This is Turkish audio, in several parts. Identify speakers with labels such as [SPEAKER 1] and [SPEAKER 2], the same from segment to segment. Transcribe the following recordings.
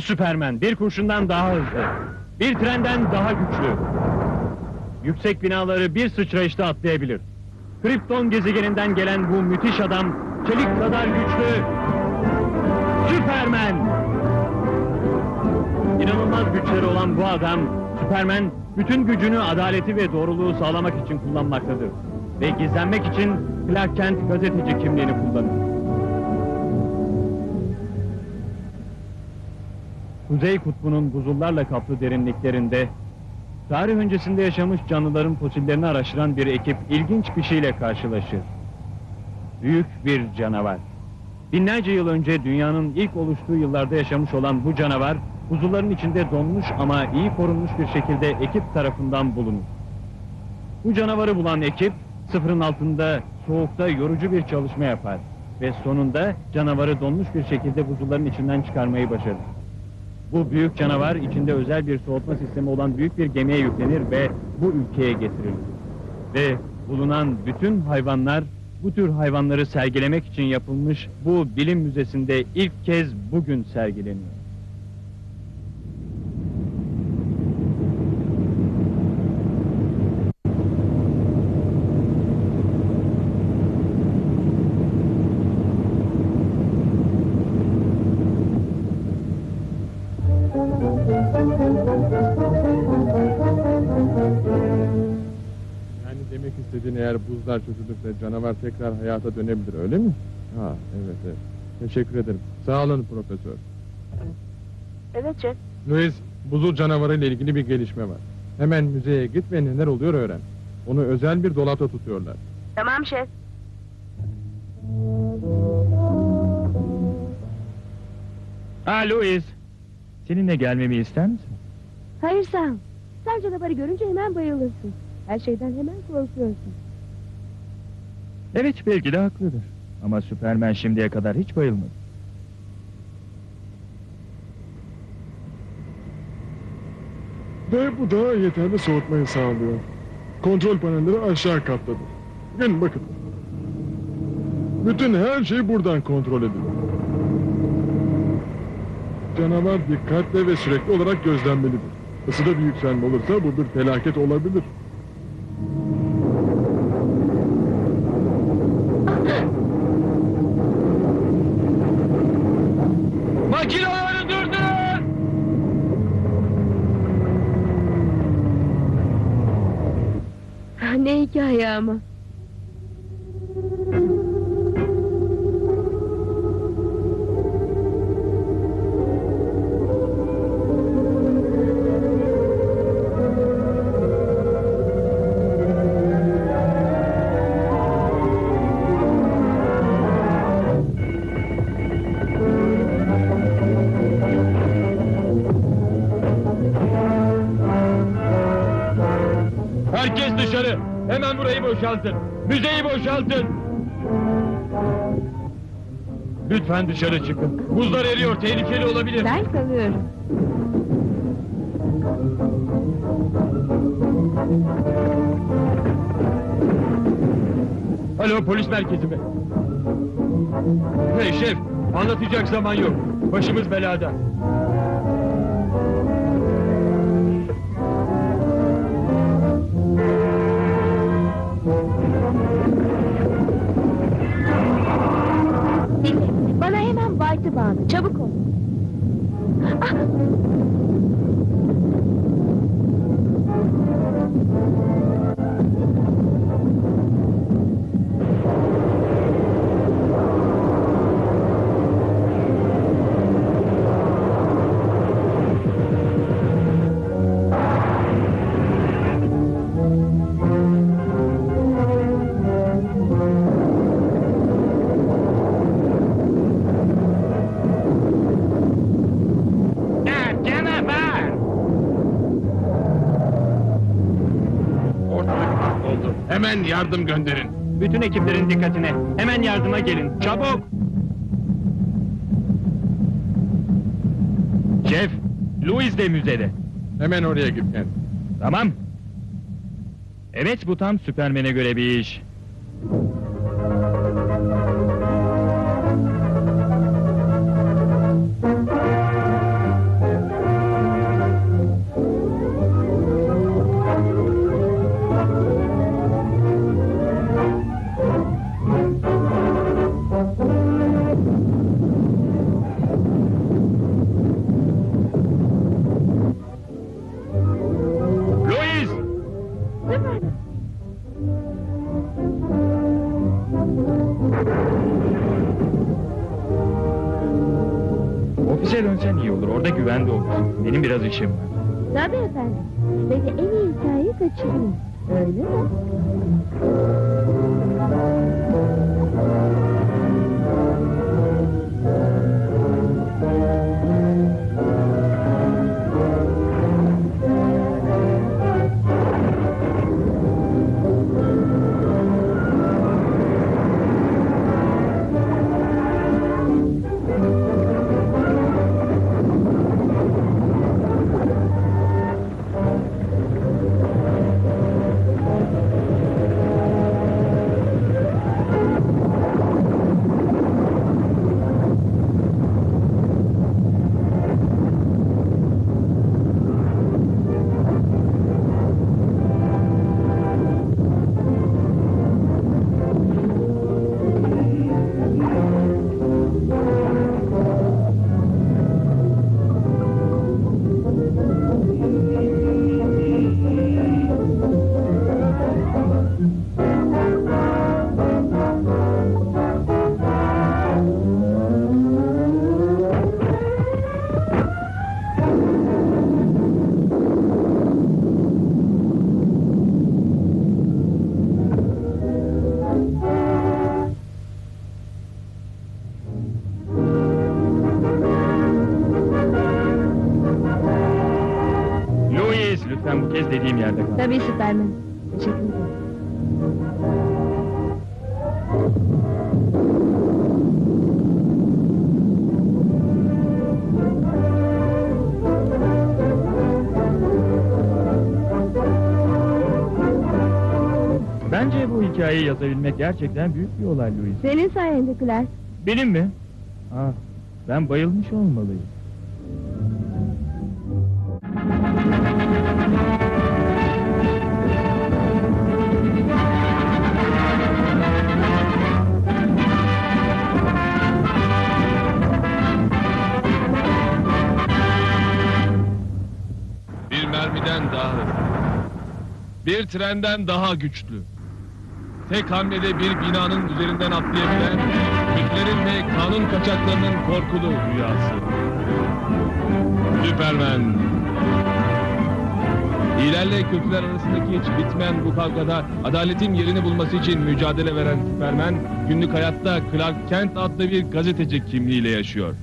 [SPEAKER 1] Bu Süpermen bir kurşundan daha hızlı. Bir trenden daha güçlü. Yüksek binaları bir sıçrayışta atlayabilir. Krypton gezegeninden gelen bu müthiş adam çelik kadar güçlü. Süpermen! İnanılmaz güçleri olan bu adam, Süpermen, bütün gücünü adaleti ve doğruluğu sağlamak için kullanmaktadır. Ve gizlenmek için Clark Kent gazeteci kimliğini kullanır. Kuzey kutbunun buzullarla kaplı derinliklerinde, tarih öncesinde yaşamış canlıların fosillerini araştıran bir ekip ilginç bir şeyle karşılaşır. Büyük bir canavar. Binlerce yıl önce dünyanın ilk oluştuğu yıllarda yaşamış olan bu canavar, buzulların içinde donmuş ama iyi korunmuş bir şekilde ekip tarafından bulunur. Bu canavarı bulan ekip, sıfırın altında, soğukta yorucu bir çalışma yapar. Ve sonunda canavarı donmuş bir şekilde buzulların içinden çıkarmayı başarır. Bu büyük canavar içinde özel bir soğutma sistemi olan büyük bir gemiye yüklenir ve bu ülkeye getirilir. Ve bulunan bütün hayvanlar bu tür hayvanları sergilemek için yapılmış bu bilim müzesinde ilk kez bugün sergileniyor.
[SPEAKER 2] Demek istediğin eğer buzlar çözülürse canavar tekrar hayata dönebilir öyle mi? Ha evet evet. Teşekkür ederim. Sağ olun profesör.
[SPEAKER 3] Evet şef.
[SPEAKER 2] Louis, buzul canavarı ile ilgili bir gelişme var. Hemen müzeye git ve neler oluyor öğren. Onu özel bir dolapta tutuyorlar.
[SPEAKER 3] Tamam şef.
[SPEAKER 1] Ha Louis, seninle gelmemi ister misin?
[SPEAKER 4] Hayır ol. Sen canavarı görünce hemen bayılırsın. Her şeyden hemen korkuyorsun.
[SPEAKER 1] Evet belki de haklıdır. Ama Süpermen şimdiye kadar hiç bayılmadı.
[SPEAKER 5] Ve bu da yeterli soğutmayı sağlıyor. Kontrol panelleri aşağı kattadır. Gelin bakın. Bütün her şey buradan kontrol ediliyor. Canavar dikkatle ve sürekli olarak gözlenmelidir. Isıda bir yükselme olursa bu bir felaket olabilir.
[SPEAKER 1] Boşaltın! Müzeyi boşaltın! Lütfen dışarı çıkın. Buzlar eriyor, tehlikeli olabilir.
[SPEAKER 4] Ben kalıyorum.
[SPEAKER 1] Alo, polis merkezi mi? Hey şef, anlatacak zaman yok. Başımız belada.
[SPEAKER 4] White'ı bağlı. Çabuk ol. Ah!
[SPEAKER 2] Hemen yardım gönderin.
[SPEAKER 1] Bütün ekiplerin dikkatine. Hemen yardıma gelin. Çabuk! Şef, Louis de müzede.
[SPEAKER 2] Hemen oraya git.
[SPEAKER 1] Tamam. Evet, bu tam Süpermen'e göre bir iş. Ofise dönsen iyi olur. Orada güvende olursun. Benim biraz işim var.
[SPEAKER 4] Tabii efendim. Belki en iyi hikayeyi kaçırmayın. Öyle mi?
[SPEAKER 1] Lütfen bu kez dediğim yerde kal.
[SPEAKER 4] Tabii Süpermen. Teşekkür ederim.
[SPEAKER 1] Bence bu hikayeyi yazabilmek gerçekten büyük bir olay Louis.
[SPEAKER 4] Senin sayende Clark.
[SPEAKER 1] Benim mi? Ah, ben bayılmış olmalıyım.
[SPEAKER 6] Mermiden daha hızlı. Bir trenden daha güçlü. Tek hamlede bir binanın üzerinden atlayabilen Hitler'in ve kanun kaçaklarının korkulu rüyası. Süpermen. İyilerle kötüler arasındaki hiç bitmeyen bu kavgada adaletin yerini bulması için mücadele veren Süpermen, günlük hayatta Clark Kent adlı bir gazeteci kimliğiyle yaşıyor.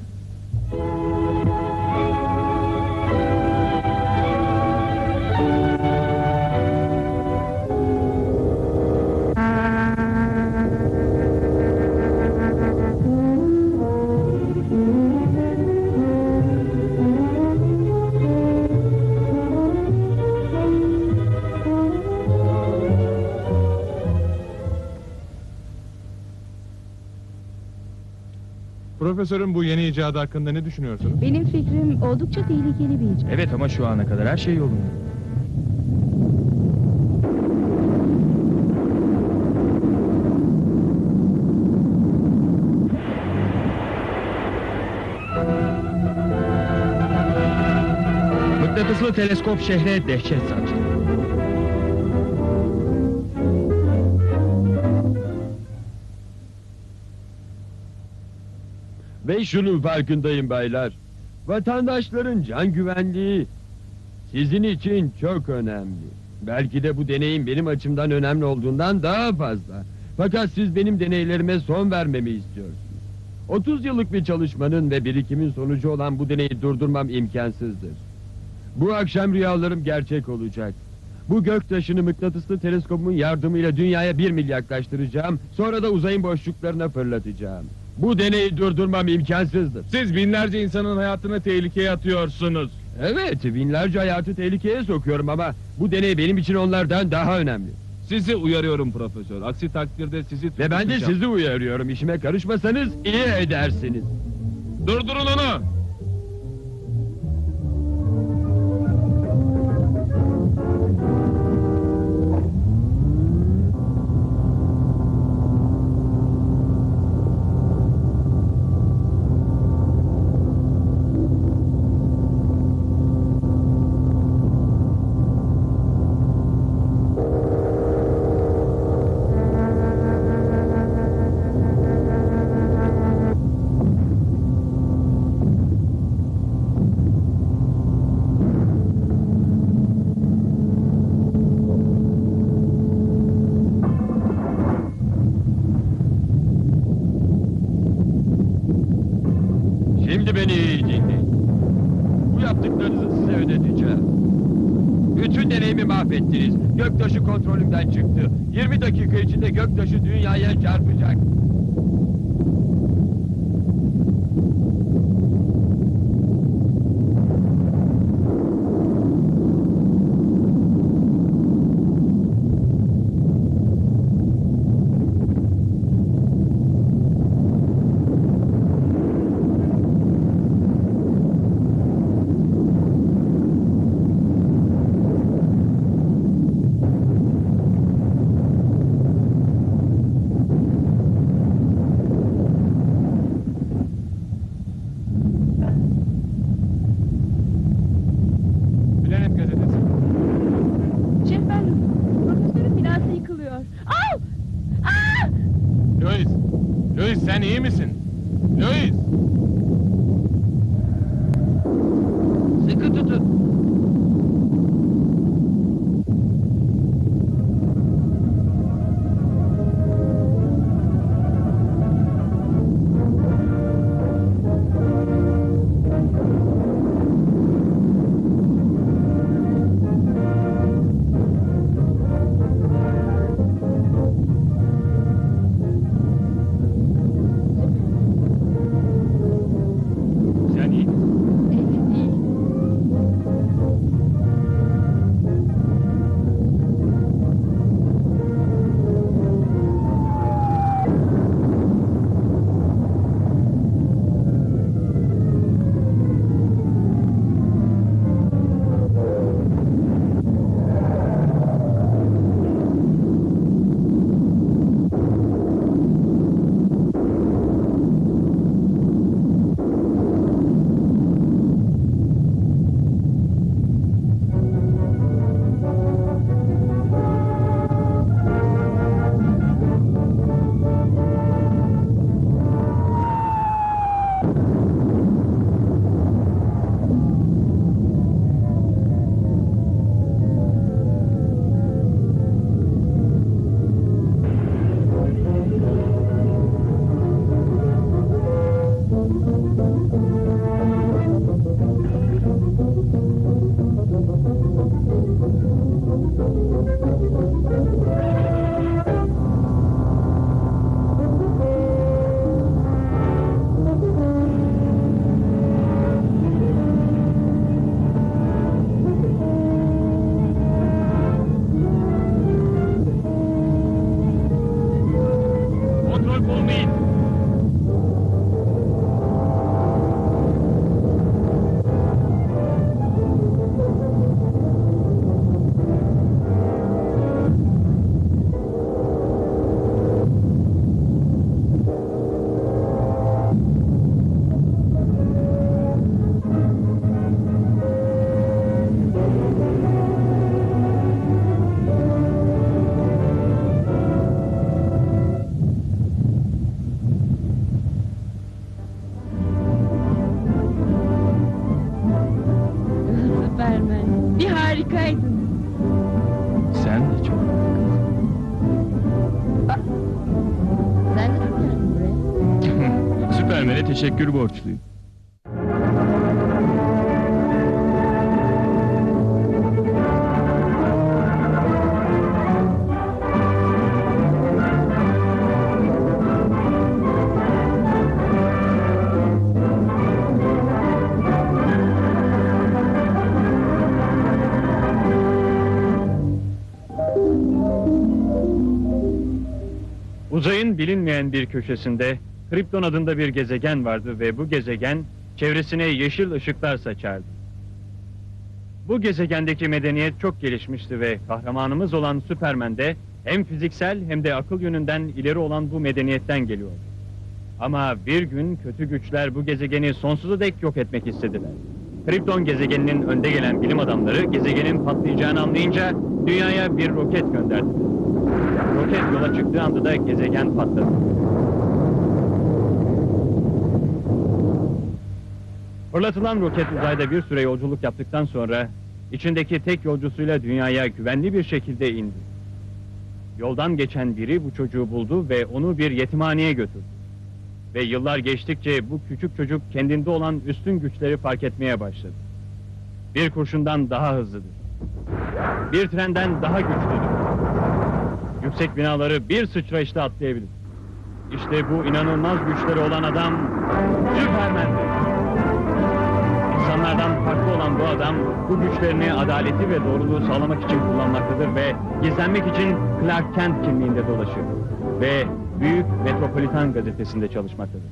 [SPEAKER 6] Profesörün bu yeni icadı hakkında ne düşünüyorsunuz?
[SPEAKER 4] Benim fikrim oldukça tehlikeli bir icat.
[SPEAKER 1] Evet ama şu ana kadar her şey yolunda. Mıknatıslı teleskop şehre dehşet saçtı.
[SPEAKER 7] Şunun farkındayım baylar. Vatandaşların can güvenliği sizin için çok önemli. Belki de bu deneyin benim açımdan önemli olduğundan daha fazla. Fakat siz benim deneylerime son vermemi istiyorsunuz. 30 yıllık bir çalışmanın ve birikimin sonucu olan bu deneyi durdurmam imkansızdır. Bu akşam rüyalarım gerçek olacak. Bu göktaşını mıknatıslı teleskobumun yardımıyla dünyaya bir mil yaklaştıracağım. Sonra da uzayın boşluklarına fırlatacağım. Bu deneyi durdurmam imkansızdır.
[SPEAKER 6] Siz binlerce insanın hayatını tehlikeye atıyorsunuz.
[SPEAKER 7] Evet, binlerce hayatı tehlikeye sokuyorum ama bu deney benim için onlardan daha önemli.
[SPEAKER 6] Sizi uyarıyorum profesör. Aksi takdirde sizi
[SPEAKER 7] Ve ben de sizi uyarıyorum. İşime karışmasanız iyi edersiniz.
[SPEAKER 6] Durdurun onu!
[SPEAKER 7] Göktaşı kontrolümden çıktı. 20 dakika içinde göktaşı dünyaya çarpacak.
[SPEAKER 1] Teşekkür borçluyum. Uzayın bilinmeyen bir köşesinde Krypton adında bir gezegen vardı ve bu gezegen çevresine yeşil ışıklar saçardı. Bu gezegendeki medeniyet çok gelişmişti ve kahramanımız olan Superman de hem fiziksel hem de akıl yönünden ileri olan bu medeniyetten geliyordu. Ama bir gün kötü güçler bu gezegeni sonsuza dek yok etmek istediler. Krypton gezegeninin önde gelen bilim adamları gezegenin patlayacağını anlayınca dünyaya bir roket gönderdiler. Roket yola çıktığı anda da gezegen patladı. Fırlatılan roket uzayda bir süre yolculuk yaptıktan sonra içindeki tek yolcusuyla dünyaya güvenli bir şekilde indi. Yoldan geçen biri bu çocuğu buldu ve onu bir yetimhaneye götürdü. Ve yıllar geçtikçe bu küçük çocuk kendinde olan üstün güçleri fark etmeye başladı. Bir kurşundan daha hızlıdır. Bir trenden daha güçlüdür. Yüksek binaları bir sıçrayışta atlayabilir. İşte bu inanılmaz güçleri olan adam Süpermen'dir. İnsanlardan farklı olan bu adam bu güçlerini adaleti ve doğruluğu sağlamak için kullanmaktadır ve gizlenmek için Clark Kent kimliğinde dolaşır. Ve Büyük Metropolitan gazetesinde çalışmaktadır.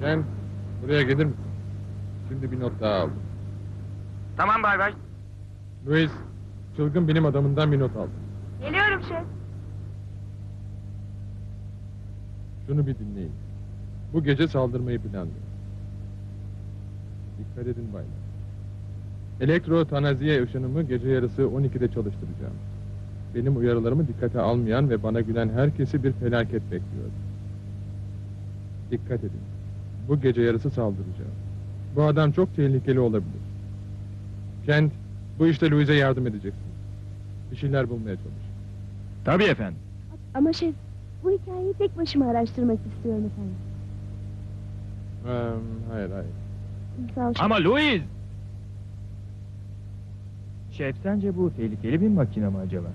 [SPEAKER 2] Ken, buraya gelir misin? Şimdi bir not daha aldım.
[SPEAKER 8] Tamam bay bay.
[SPEAKER 2] Louis, çılgın bilim adamından bir not aldım.
[SPEAKER 8] Geliyorum şef.
[SPEAKER 2] Şunu bir dinleyin. Bu gece saldırmayı planlıyor. Dikkat edin baylar. Elektro tanaziye ışınımı gece yarısı 12'de çalıştıracağım. Benim uyarılarımı dikkate almayan ve bana gülen herkesi bir felaket bekliyor. Dikkat edin. Bu gece yarısı saldıracağım. Bu adam çok tehlikeli olabilir. Kent, bu işte Louis'e yardım edeceksin. Bir şeyler bulmaya çalış.
[SPEAKER 1] Tabii efendim.
[SPEAKER 4] Ama şef, bu hikayeyi tek başıma araştırmak istiyorum efendim.
[SPEAKER 2] Ee, hayır hayır.
[SPEAKER 4] Sağ ol.
[SPEAKER 1] Ama Louis! Şef sence bu tehlikeli bir makine mi acaba?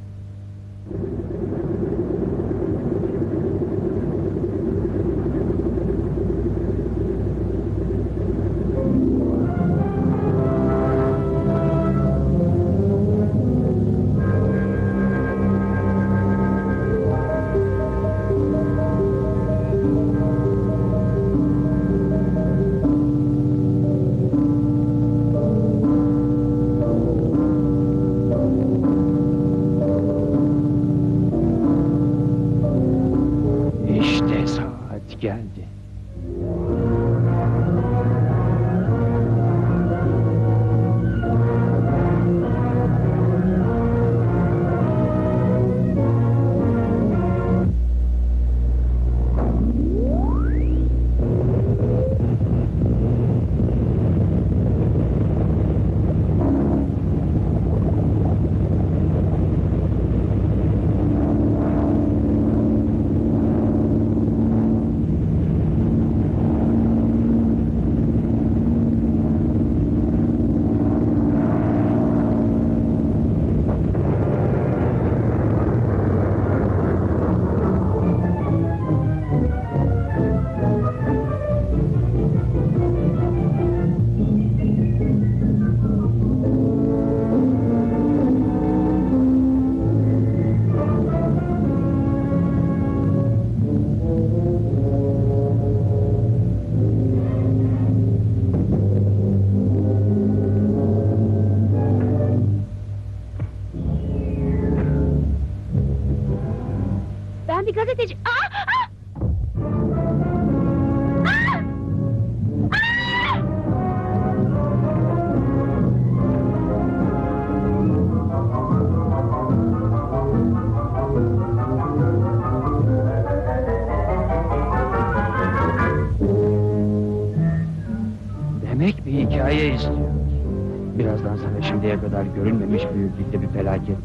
[SPEAKER 9] Kadar görülmemiş büyüklükte bir felaket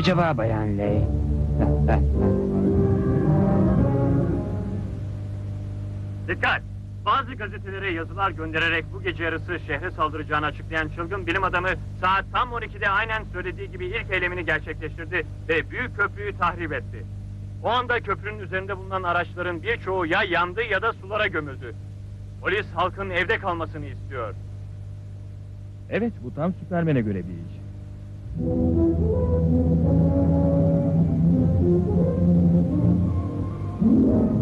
[SPEAKER 9] acaba Bayan Ley?
[SPEAKER 1] Dikkat! Bazı gazetelere yazılar göndererek bu gece yarısı şehre saldıracağını açıklayan çılgın bilim adamı saat tam 12'de aynen söylediği gibi ilk eylemini gerçekleştirdi ve büyük köprüyü tahrip etti. O anda köprünün üzerinde bulunan araçların birçoğu ya yandı ya da sulara gömüldü. Polis halkın evde kalmasını istiyor. Evet, bu tam Süpermen'e göre bir iş.
[SPEAKER 9] Thank you.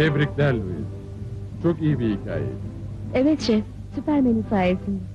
[SPEAKER 2] Tebrikler Louis. Çok iyi bir hikayeydi.
[SPEAKER 4] Evet şef, Süpermen'in sayesinde.